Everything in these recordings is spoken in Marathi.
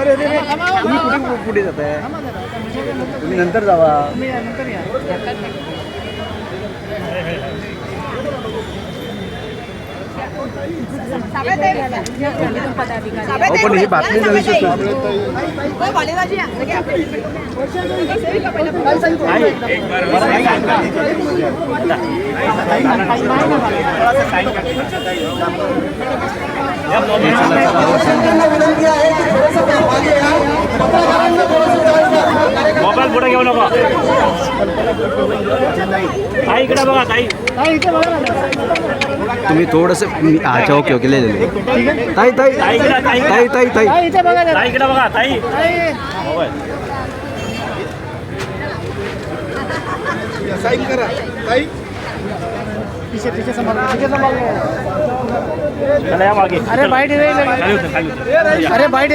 अरे. तुम्ही कुठे कुठे जाताय? तुम्ही नंतर जावा. अहो, पण ही बातमी झाली सुद्धा पुढे घेऊ नको. ताई इकडे बघा ताई. तुम्ही थोडस अच्छा ओके ओके. ताई ताई ताई इकडे ताई ताई ताई ताई. ताई इकडे बघा ताई. मोबाईल चला या मागे. अरे बाईट खाली उतर, खाली उतर. अरे बाईट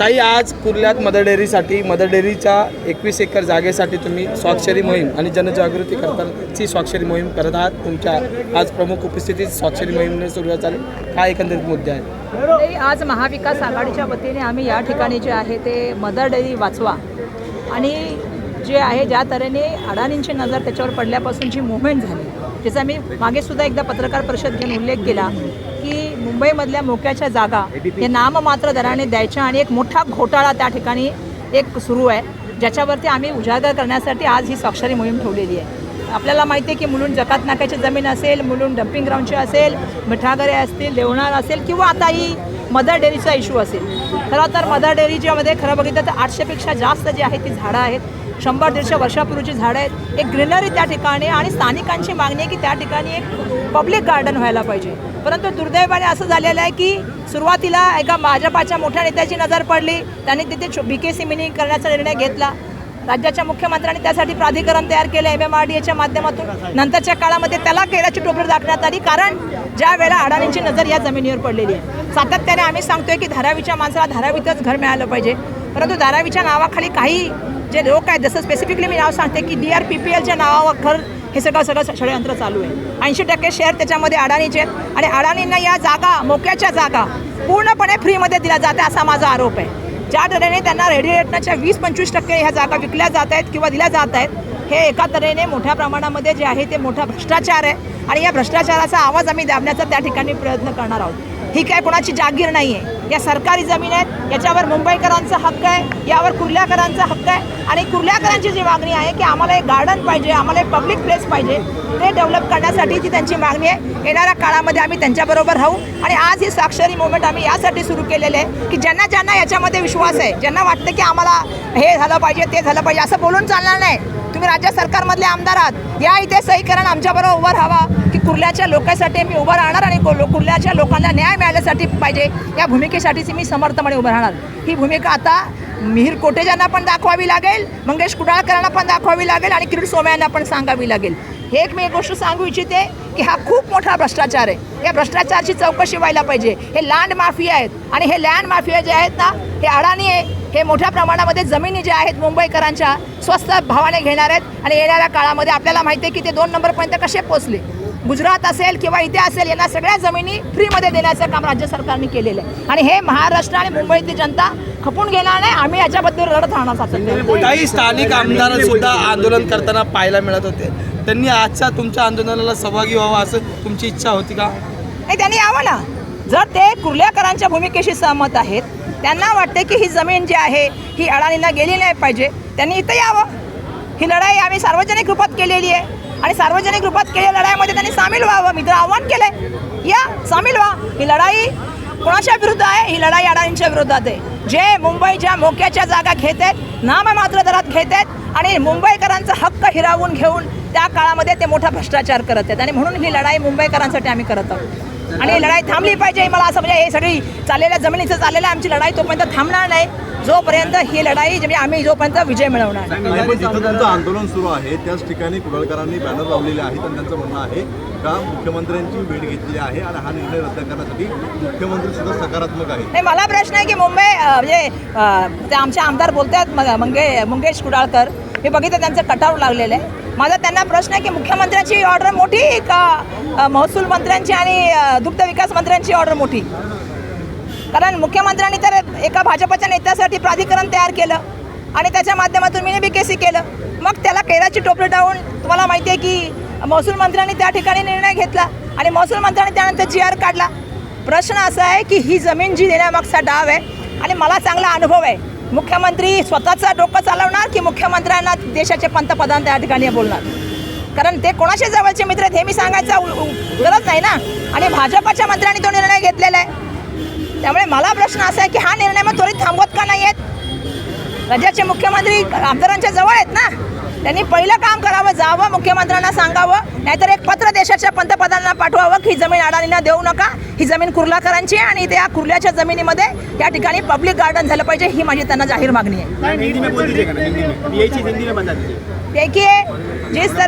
ताई आज कुर्ल्यात मदर डेअरीसाठी मदर डेअरीच्या एकवीस एकर जागेसाठी तुम्ही स्वाक्षरी मोहीम आणि जनजागृती करतानाची स्वाक्षरी मोहीम करत आहात. तुमच्या आज प्रमुख उपस्थितीत स्वाक्षरी मोहीमने सुरुवात झाली. काय एकंदरीत मुद्दे आहेत? आज महाविकास आघाडीच्या वतीने आम्ही या ठिकाणी जे आहे ते मदर डेअरी वाचवा. आणि जे आहे ज्या तऱ्हेने अडाणींची नजर त्याच्यावर पडल्यापासून जी मुवमेंट झाली त्याचा मी मागे सुद्धा एकदा पत्रकार परिषद घेऊन उल्लेख केला की मुंबईमधल्या मोक्याच्या जागा हे नाममात्र दराने द्यायच्या आणि एक मोठा घोटाळा त्या ठिकाणी एक सुरू आहे ज्याच्यावरती आम्ही उजागर करण्यासाठी आज ही स्वाक्षरी मोहीम ठेवलेली आहे. आपल्याला माहिती आहे की मुलून जकात नाक्याची जमीन असेल मुलून डम्पिंग ग्राउंडची असेल मिठागरे असतील देवणार असेल किंवा आता ही मदर डेअरीचा इश्यू असेल. खरं तर मदर डेअरीच्यामध्ये खरं बघितलं तर आठशेपेक्षा जास्त जी आहेत ती झाडं आहेत. शंभर दीडशे वर्षापूर्वीची झाडं आहेत. एक ग्रीनरी त्या ठिकाणी आणि स्थानिकांची मागणी आहे की त्या ठिकाणी एक पब्लिक गार्डन व्हायला पाहिजे. परंतु दुर्दैवाने असं झालेलं आहे की सुरुवातीला एका भाजपाच्या मोठ्या नेत्याची नजर पडली. त्यांनी तिथे बी के सी मिनिंग करण्याचा निर्णय घेतला. राज्याच्या मुख्यमंत्र्यांनी त्यासाठी प्राधिकरण तयार केलं एम एम आर डी एच्या माध्यमातून. नंतरच्या काळामध्ये त्याला केळाची टोपली दाखवण्यात आली कारण ज्या वेळेला अडाणींची नजर या जमिनीवर पडलेली आहे. सातत्याने आम्ही सांगतोय की धारावीच्या माणसाला धारावीतच घर मिळालं पाहिजे. परंतु धारावीच्या नावाखाली काही जे लोक आहेत जसं स्पेसिफिकली मी नाव सांगते की डी आर पी पी एलच्या नावावर घर हे सगळं सगळं षडयंत्र चालू आहे. ऐंशी टक्के शेअर त्याच्यामध्ये अडाणीचे आहेत. आणि अडाणींना या जागा मोक्याच्या जागा पूर्णपणे फ्रीमध्ये दिल्या जाते असा माझा आरोप आहे. ज्या तऱ्हेने त्यांना रेडी रेटनाच्या वीस पंचवीस टक्के ह्या जागा विकल्या जात आहेत किंवा दिल्या जात आहेत हे एका तऱ्हेने मोठ्या प्रमाणामध्ये जे आहे ते मोठा भ्रष्टाचार आहे. आणि या भ्रष्टाचाराचा आवाज आम्ही दाबण्याचा त्या ठिकाणी प्रयत्न करणार आहोत. ही काय कोणाची जागीर नाही आहे या सरकारी जमीन आहेत याच्यावर मुंबईकरांचा हक्क आहे यावर कुर्ल्याकरांचा हक्क आहे आणि कुर्ल्याकरांची जी मागणी आहे की आम्हाला एक गार्डन पाहिजे आम्हाला एक पब्लिक प्लेस पाहिजे ते डेव्हलप करण्यासाठी जी त्यांची मागणी आहे. येणाऱ्या काळामध्ये आम्ही त्यांच्याबरोबर राहू आणि आज ही स्वाक्षरी मुवमेंट आम्ही यासाठी सुरू केलेलं आहे की ज्यांना ज्यांना याच्यामध्ये विश्वास आहे ज्यांना वाटतं की आम्हाला हे झालं पाहिजे ते झालं पाहिजे असं बोलून चालणार नाही. तुम्ही राज्य सरकारमधले आमदार आहात. या इथे सही करा आमच्याबरोबर उभं राहावा की कुर्ल्याच्या लोकांसाठी मी उभं राहणार आणि को- कुर्ल्याच्या लोकांना न्याय मिळाल्यासाठी पाहिजे. या भूमिकेसाठीच मी समर्थपणे उभं राहणार. ही भूमिका आता मिहीर कोटेजांना पण दाखवावी लागेल मंगेश कुडाळकरांना पण दाखवावी लागेल आणि किरीट सोमयांना पण सांगावी लागेल. हे एक मी एक गोष्ट सांगू इच्छिते की हा खूप मोठा भ्रष्टाचार आहे. या भ्रष्टाचाराची चौकशी व्हायला पाहिजे. हे लँड माफिया आहेत. आणि हे लँड माफिया जे आहेत ना हे अडाणी आहे. हे मोठ्या प्रमाणामध्ये जमिनी ज्या आहेत मुंबईकरांच्या स्वस्त भावाने घेणार आहेत आणि येणाऱ्या काळामध्ये आपल्याला माहिती आहे की ते दोन नंबरपर्यंत कसे पोचले गुजरात असेल किंवा इथे असेल यांना सगळ्या जमिनी फ्रीमध्ये देण्याचं काम राज्य सरकारने केलेलं आहे. आणि हे महाराष्ट्र आणि मुंबईतली जनता खपून घेणार नाही आम्ही याच्याबद्दल लढत राहणार काही स्थानिक आमदार सुद्धा आंदोलन करताना पाहायला मिळत होते. त्यांनी आजच्या तुमच्या आंदोलनाला सहभागी व्हावं असं तुमची इच्छा होती का? नाही त्यांनी यावं ना. जर ते कुर्ल्याकरांच्या भूमिकेशी सहमत आहेत त्यांना वाटते की ही जमीन जी आहे ही अडाणींना गेली नाही पाहिजे. त्यांनी इथं यावं. ही लढाई आम्ही सार्वजनिक रूपात केलेली आहे. आणि सार्वजनिक रूपात केलेल्या लढाईमध्ये त्यांनी सामील व्हावं. मी तर आव्हान केलंय. या सामील व्हा. ही लढाई कोणाच्या विरुद्ध आहे? ही लढाई अडाणींच्या विरोधात आहे. जे मुंबईच्या मोक्याच्या जागा घेत आहेत नाममात्र दरात घेत आहेत आणि मुंबईकरांचा हक्क हिरावून घेऊन त्या काळामध्ये ते मोठा भ्रष्टाचार करत आहेत. आणि म्हणून ही लढाई मुंबईकरांसाठी आम्ही करत आहोत. आणि लढाई थांबली पाहिजे मला असं म्हणजे हे सगळी चाललेल्या जमिनीचं चाललेलं आमची लढाई तोपर्यंत थांबणार नाही. जोपर्यंत ही लढाई म्हणजे आम्ही जोपर्यंत विजय मिळवणार तुमचं आंदोलन सुरू आहे त्याच ठिकाणी कुडाळकरांनी बॅनर लावलेले आहेत आणि त्यांचं म्हणणं आहे का मुख्यमंत्र्यांची भेट घेतलेली आहे आणि हा निर्णय रद्द करण्यासाठी मुख्यमंत्री सुद्धा सकारात्मक आहे नाही मला प्रश्न आहे की मुंबई म्हणजे आमचे आमदार बोलतात मग मंगे मंगेश कुडाळकर. मी बघितलं त्यांचं कटाव लागलेलं आहे. माझा त्यांना प्रश्न आहे की मुख्यमंत्र्यांची ऑर्डर मोठी का महसूल मंत्र्यांची आणि दुग्ध विकास मंत्र्यांची ऑर्डर मोठी? कारण मुख्यमंत्र्यांनी तर एका भाजपच्या नेत्यासाठी प्राधिकरण तयार केलं आणि त्याच्या माध्यमातून मी बी के सी केलं. मग त्याला केराची टोपली टाळून तुम्हाला माहिती आहे की महसूल मंत्र्यांनी त्या ठिकाणी निर्णय घेतला आणि महसूल मंत्र्यांनी त्यानंतर जी आर काढला. प्रश्न असा आहे की ही जमीन जी देण्यामागचा डाव आहे आणि मला चांगला अनुभव आहे. मुख्यमंत्री स्वतःचं डोकं चालवणार की मुख्यमंत्र्यांना देशाचे पंतप्रधान त्या ठिकाणी बोलणार? कारण ते कोणाच्या जवळचे मित्र आहेत हे मी सांगायचं उ- गरज नाही ना? आणि भाजपच्या मंत्र्यांनी तो निर्णय घेतलेला आहे. त्यामुळे मला प्रश्न असा आहे की हा निर्णय मग त्वरित थांबवत का नाही आहेत राज्याचे मुख्यमंत्री आमदारांच्या जवळ आहेत ना? त्यांनी पहिलं काम करावं जावं मुख्यमंत्र्यांना सांगावं नाहीतर एक पत्र देशाच्या पंतप्रधानांना पाठवावं की ही जमीन अडाणींना देऊ नका ही जमीन कुर्लाकरांची आहे आणि त्या कुर्ल्याच्या जमिनीमध्ये या ठिकाणी पब्लिक गार्डन झालं पाहिजे ही माझी त्यांना जाहीर मागणी आहे जिस तरह